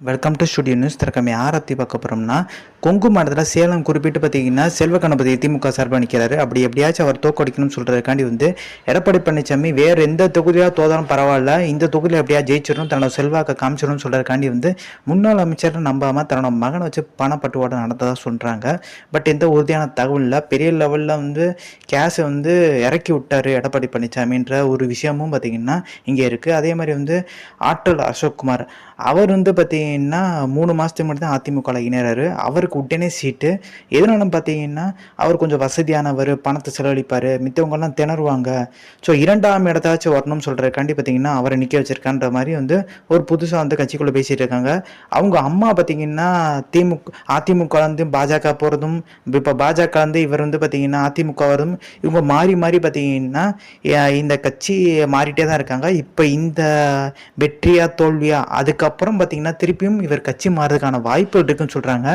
Welcome to studio news திறக்கமே ஆரத்தி பார்க்க போகிறோம்னா கொங்கு மாநிலத்தில் சேலம் குறிப்பிட்டு பார்த்தீங்கன்னா செல்வ கணபதி திமுக சார்பாக நிற்கிறாரு அப்படி எப்படியாச்சும் அவர் தோக்கடிக்கணும்னு சொல்கிறதுக்காண்டி வந்து எடப்பாடி பழனிசாமி வேறு எந்த தொகுதியாக தோதாலும் பரவாயில்ல இந்த தொகுதியில் எப்படியா ஜெயிச்சிடணும் தன்னோட செல்வாக்கை காமிச்சிடணும்னு சொல்கிறதுக்காண்டி வந்து முன்னாள் அமைச்சர் நம்பாமல் தன்னோட மகனை வச்சு பணப்பட்டுவாடை நடந்ததாக சொல்கிறாங்க பட் எந்த உறுதியான தகவல் இல்லை. பெரிய லெவலில் வந்து கேஸை வந்து இறக்கி விட்டார் எடப்பாடி பழனிசாமின்ற ஒரு விஷயமும் பார்த்திங்கன்னா இங்கே இருக்குது அதே மாதிரி வந்து ஆற்றல் அசோக்குமார் அவர் வந்து பார்த்திங்கன்னா மூணு மாதத்துக்கு மட்டும் தான் அதிமுகவில் இணைறாரு. அவருக்கு உடனே சீட்டு. எதனாலும் பார்த்தீங்கன்னா அவர் கொஞ்சம் வசதியானவர் பணத்தை செலவழிப்பார் மித்தவங்கெல்லாம் திணறுவாங்க. ஸோ இரண்டாம் இடத்தாச்சும் வரணும்னு சொல்கிறக்காண்டி பார்த்தீங்கன்னா அவரை நிற்க வச்சிருக்கான்ற மாதிரி வந்து ஒரு புதுசாக வந்து கட்சிக்குள்ளே பேசிகிட்டு இருக்காங்க. அவங்க அம்மா பார்த்தீங்கன்னா திமுக அதிமுக வந்து பாஜக போகிறதும் இப்போ பாஜக வந்து இவர் வந்து பார்த்தீங்கன்னா அதிமுக வரதும் இவங்க மாறி மாறி பார்த்தீங்கன்னா இந்த கட்சி மாறிட்டே தான் இருக்காங்க. இப்போ இந்த வெற்றியா தோல்வியா அதுக்கப்புறம் பார்த்தீங்கன்னா திருப்பியும் இவர் கட்சி மாறதுக்கான வாய்ப்பு இருக்குன்னு சொல்கிறாங்க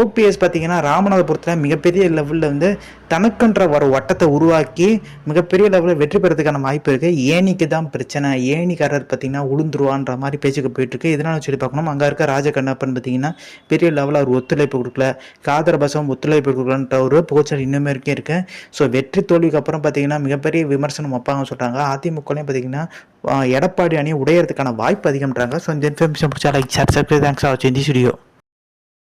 ஓபிஎஸ் பார்த்தீங்கன்னா ராமநாதபுரத்தில் மிகப்பெரிய லெவலில் வந்து தனக்குன்ற ஒரு வட்டத்தை உருவாக்கி மிகப்பெரிய லெவலில் வெற்றி பெறதுக்கான வாய்ப்பு இருக்குது ஏணிக்கு தான் பிரச்சனை. ஏணிக்காரர் பார்த்தீங்கன்னா உளுந்துருவான்ற மாதிரி பேச்சுக்கு போயிட்டுருக்கு. இதனால சொல்லி பார்க்கணும்? அங்கே இருக்க ராஜகண்ணப்பன் பார்த்தீங்கன்னா பெரிய லெவலில் அவர் ஒத்துழைப்பு கொடுக்கல. காதர் பசம் ஒத்துழைப்பு கொடுக்கலன்ற ஒரு புகழ்ச்சல் இன்னுமே இருக்கே இருக்குது ஸோ வெற்றி தோல்விக்கு அப்புறம் பார்த்தீங்கன்னா மிகப்பெரிய விமர்சனம் வைப்பாங்க சொல்கிறாங்க அதிமுகலையும் பார்த்தீங்கன்னா எடப்பாடி அணி உடையறதுக்கான வாய்ப்பு அதிகம்ன்றாங்க. ஸோ இந்த இன்ஃபர்மேஷன் பிடிச்சா லைக் ஷேர் சப்ஸ்கிரைப் தேங்க்ஸ் ஆச்சு வாட்சிங் ஸ்டுடியோ வீடியோ